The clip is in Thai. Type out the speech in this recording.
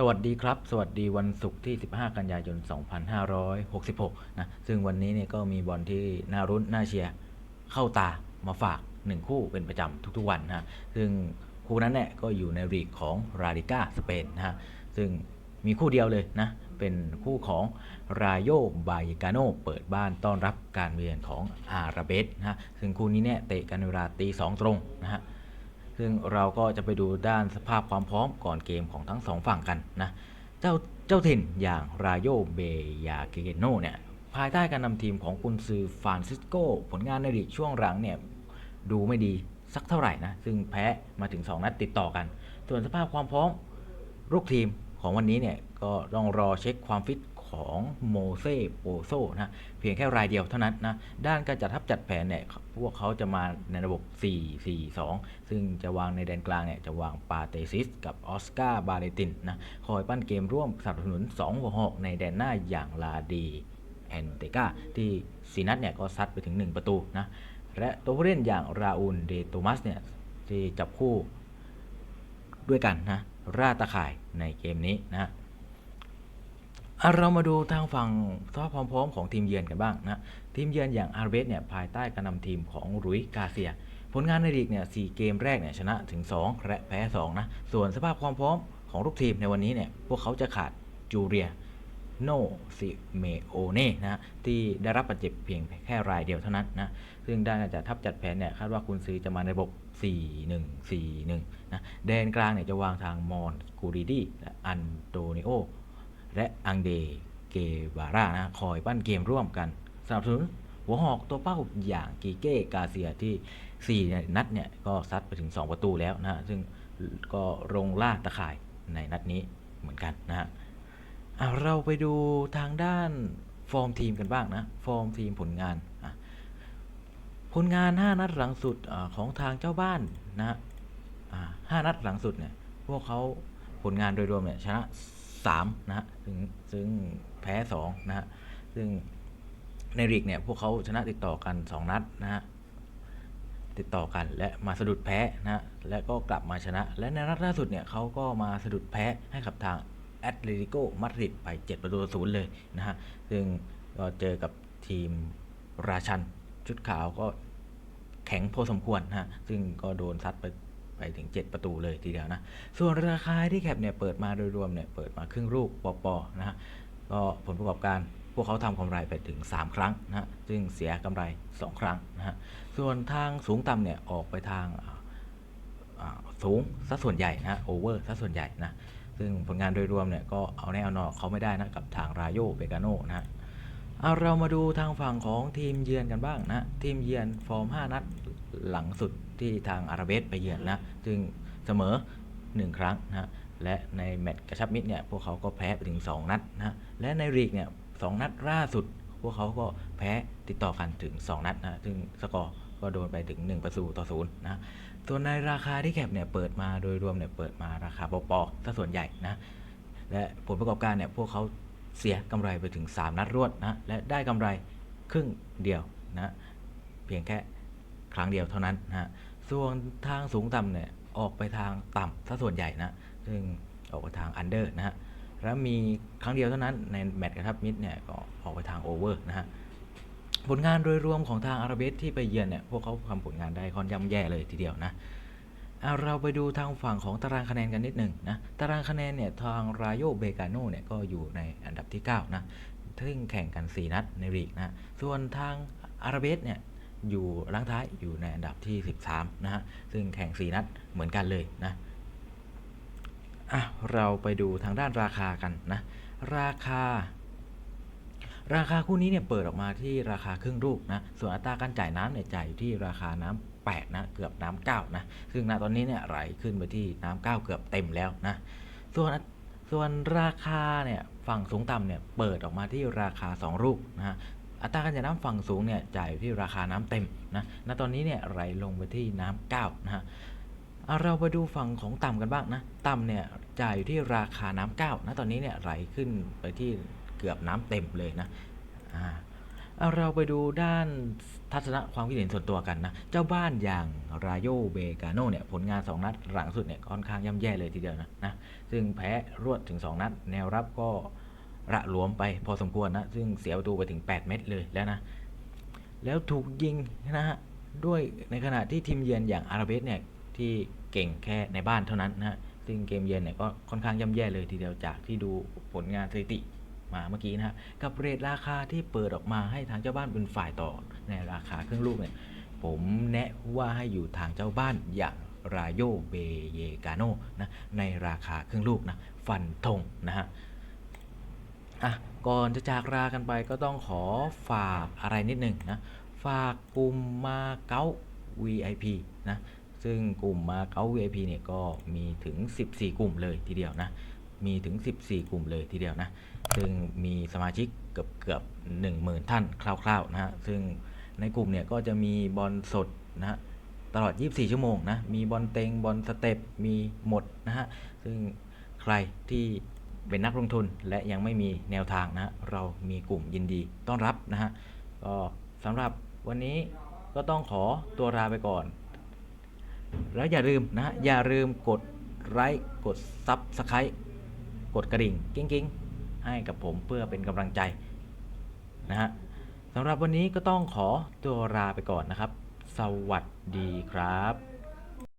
สวัสดีครับ สวัสดีวันศุกร์ที่ 15 กันยายน 2566 นะ ซึ่งวันนี้เนี่ยก็มีบอลที่น่ารุ้นน่าเชียร์เข้าตามาฝาก 1 คู่เป็นประจำทุกๆวันนะซึ่งคู่นั้นเนี่ยก็อยู่ในลีกของราดิก้าสเปนนะฮะ ซึ่งมีคู่เดียวเลยนะ เป็นคู่ของรายโยบายกาโนเปิดบ้านต้อนรับการเยือนของอาราเบสนะฮะ ซึ่งคู่นี้เนี่ยเตะกันเวลาตีสองตรงนะฮะ ซึ่งเราก็จะไปดูด้านสภาพความพร้อมก่อนเกมของทั้งสองฝั่งกันนะ เจ้าเจ้าถิ่นอย่างรายโยเบยาเกเกโนเนี่ยภายใต้การนำทีมของกุนซือฟานซิสโกผลงานในลีกช่วงหลังเนี่ยดูไม่ดีสักเท่าไหร่นะ ซึ่งแพ้มาถึง 2 นัดติดต่อกัน ส่วนสภาพความพร้อมลูกทีมของวันนี้เนี่ยก็ต้องรอเช็คความฟิต ของโมเซโปโซนะเพียงแค่รายเดียวเท่านั้นนะด้านการจัดทัพจัดแผนเนี่ยพวกเขาจะมาในระบบ 4-4-2 ซึ่งจะวางในแดนกลางเนี่ยจะวางปาเตซิสกับออสการ์บาเลตินนะคอยปั้นเกมร่วมสนับสนุน2หัวหอกในแดนหน้าอย่างลาดีแอนเตกาที่ซีนัทเนี่ยก็ซัดไปถึง 1 ประตูนะและตัวผู้เล่นอย่างราอูลเดโตมัสเนี่ยที่จับคู่ด้วยกันนะ ราตะข่ายในเกมนี้นะ อะเรามาดูทางฝั่งสภาพความพร้อมของทีมเยือนกันบ้างนะทีมเยือนอย่างอาร์เบสเนี่ยภายใต้การนำทีมของรุยกาเซีย ผลงานในลีกเนี่ยสเกมแรกเนี่ยชนะถึง 2 และแพ้ 2 นะ ส่วนสภาพความพร้อมของลูกทีมในวันนี้เนี่ยพวกเขาจะขาดจูเรียโนซิเมโอเน่นะที่ได้รับบาดเจ็บเพียงแค่รายเดียวเท่านั้นนะซึ่งด้านการจัดทัพจัดแผนเนี่ยคาดว่าคุณซื้อจะมาในระบบ 4-1-4-1นะแดนกลางเนี่ยจะวางทางมอนกูริดีและอันโตนิโอ และอังเดเกบาร่านะคอยปั้นเกมร่วมกันสนับสนุนหัวหอกตัวเป้าอย่างกีเก้กาเซียที่ 4 นัดเนี่ยก็ซัดไปถึง 2 ประตูแล้วนะฮะซึ่งก็ลงล่าตะข่ายในนัดนี้เหมือนกันนะฮะอะเราไปดูทางด้านฟอร์มทีมกันบ้างนะ ฟอร์มทีมผลงาน ผลงาน 5 นัดหลังสุดอของทางเจ้าบ้านนะฮะห้านัดหลังสุดเนี่ยพวกเขาผลงานโดยรวมเนี่ยชนะ 3นะฮะซึ่งซึ่งแพ้2นะฮะซึ่งในลีกเนี่ยพวกเขาชนะติดต่อกัน 2 นัดนะฮะติดต่อกันและมาสะดุดแพ้นะฮะและก็กลับมาชนะ และในนัดล่าสุดเนี่ยเขาก็มาสะดุดแพ้ให้กับทางแอตเลติโกมาดริดไป 7 ประตูศูนย์เลยนะฮะซึ่งก็เจอกับทีมราชันชุดขาวก็แข็งพอสมควรนะฮะซึ่งก็โดนซัดไป ไปถึง 7 ประตูเลยทีเดียวนะ ส่วนราคาที่แคปเนี่ยเปิดมาโดยรวมเนี่ยเปิดมาครึ่งลูกปอปอนะฮะก็ผลประกอบการพวกเขาทำกำไรไปถึง 3 ครั้งนะฮะซึ่งเสียกำไร 2 ครั้งนะฮะส่วนทางสูงต่ำเนี่ยออกไปทางสูงซะส่วนใหญ่นะฮะโอเวอร์ซะส่วนใหญ่นะซึ่งผลงานโดยรวมเนี่ยก็เอาแน่เอานอเขาไม่ได้นะกับทางรายโยเบกาโนนะฮะเอาเรามาดูทางฝั่งของทีมเยือนกันบ้างนะ ทีมเยือนฟอร์ม 5 นัดหลังสุด ที่ทางอาราเบสไปเยือนนะซึ่งเสมอ 1 ครั้งนะและในแมตช์กระชับมิตรเนี่ยพวกเขาก็แพ้ไปถึง 2 นัดนะและในลีกเนี่ยสองนัดล่าสุด พวกเขาก็แพ้ติดต่อกันถึง 2 นัดนะซึ่งสกอร์ก็โดนไปถึง1ประตูต่อศูนย์นะส่วนในราคาที่แคปเนี่ยเปิดมาโดยรวมเนี่ยเปิดมาราคาปอปอซะส่วนใหญ่นะและผลประกอบการเนี่ยพวกเขาเสียกำไรไปถึง 3 นัดรวดนะและได้กำไรครึ่งเดียวนะเพียงแค่ รั้งเดียวเท่านั้นนะฮะส่วนทางสูงต่ำเนี่ยออกไปทางต่ำซะส่วนใหญ่นะซึ่งออกไปทางอันเดอร์นะฮะแล้วมีครั้งเดียวเท่านั้นในแมตช์กระทับมิดเนี่ยก็ออกไปทางโอเวอร์นะฮะผลงานโดยรวมของทางอาราเบสที่ไปเยือนเนี่ยพวกเขาทำผลงานได้ค่อนย่ำแย่เลยทีเดียวนะเอาเราไปดูทางฝั่งของตารางคะแนนกันนิดหนึ่งนะตารางคะแนนเนี่ยทางรายโยเบกาโนเนี่ยก็อยู่ในอันดับที่ 9 นะซึ่งแข่งกัน 4 นัดในลีกนะส่วนทางอาราเบสเนี่ย อยู่ลังท้ายอยู่ในอันดับที่ 13 นะฮะ ซึ่งแข่ง 4 นัดเหมือนกันเลยนะอะเราไปดูทางด้านราคากันนะ ราคา ราคาคู่นี้เนี่ยเปิดออกมาที่ราคาครึ่งลูกนะ ส่วนอัตราการจ่ายน้ำเนี่ยจ่ายอยู่ที่ราคาน้ำ8นะเกือบน้ำ9นะ ซึ่งณตอนนี้เนี่ยไหลขึ้นไปที่น้ำ9เกือบเต็มแล้วนะ ส่วนส่วนราคาเนี่ยฝั่งสูงต่ำเนี่ยเปิดออกมาที่ราคา 2 ลูกนะฮะ อัตราการจ่ายน้ำฝั่งสูงเนี่ยจ่ายอยู่ที่ราคาน้ำเต็มนะณตอนนี้เนี่ยไหลลงไปที่น้ำ9นะฮะเอาเราไปดูฝั่งของต่ำกันบ้างนะต่ำเนี่ยจ่ายอยู่ที่ราคาน้ำเก้านะตอนนี้เนี่ยไหลขึ้นไปที่เกือบน้ำเต็มเลยนะอ่าเอาเราไปดูด้านทัศนะความคิดเห็นส่วนตัวกันนะ เจ้าบ้านอย่างรายโยเบกาโนเนี่ยผลงาน 2 นัดหลังสุดเนี่ยค่อนข้างย่ำแย่เลยทีเดียวนะนะ ซึ่งแพ้รวดถึง 2 นัด แนวรับก็ ระหลวมไปพอสมควรนะ ซึ่งเสียประตูไปถึง 8 เม็ดเลยแล้วนะ แล้วถูกยิงนะฮะ ด้วยในขณะที่ทีมเยือนอย่างอาราเบสเนี่ยที่เก่งแค่ในบ้านเท่านั้นนะฮะซึ่งเกมเยือนเนี่ยก็ค่อนข้างย่ำแย่เลยทีเดียวจากที่ดูผลงานสถิติมาเมื่อกี้นะฮะ กับเรทราคาที่เปิดออกมาให้ทางเจ้าบ้านเป็นฝ่ายต่อในราคาเครึ่องลูกเนี่ย ผมแนะว่าให้อยู่ทางเจ้าบ้านอย่างรายโยเบเยกาโนนะในราคาเครึ่องลูกนะฟันธงนะฮะ อะก่อนจะจากลากันไปก็ต้องขอฝากอะไรนิดหนึ่งนะฝากกลุ่มมาเก๊า VIP นะซึ่งกลุ่มมาเก๊า VIP เนี่ยก็มีถึง 14 กลุ่มเลยทีเดียวนะมีถึง 14 กลุ่มเลยทีเดียวนะซึ่งมีสมาชิกเกือบเกือบ10,000 ท่านคร่าวๆนะฮะซึ่งในกลุ่มเนี่ยก็จะมีบอลสดนะฮะตลอด 24 ชั่วโมงนะ มีบอลเต็ง บอลสเต็ป มีหมดนะฮะ ซึ่งใครที่ เป็นนักลงทุนและยังไม่มีแนวทางนะฮะเรามีกลุ่มยินดีต้อนรับนะฮะก็สำหรับวันนี้ก็ต้องขอตัวลาไปก่อน แล้วอย่าลืมนะฮะอย่าลืมกดไลค์กดซับสไครต์กดกระดิ่งกิ้งกิ้งๆให้กับผมเพื่อเป็นกำลังใจนะฮะสำหรับวันนี้ก็ต้องขอตัวลาไปก่อนนะครับ สวัสดีครับ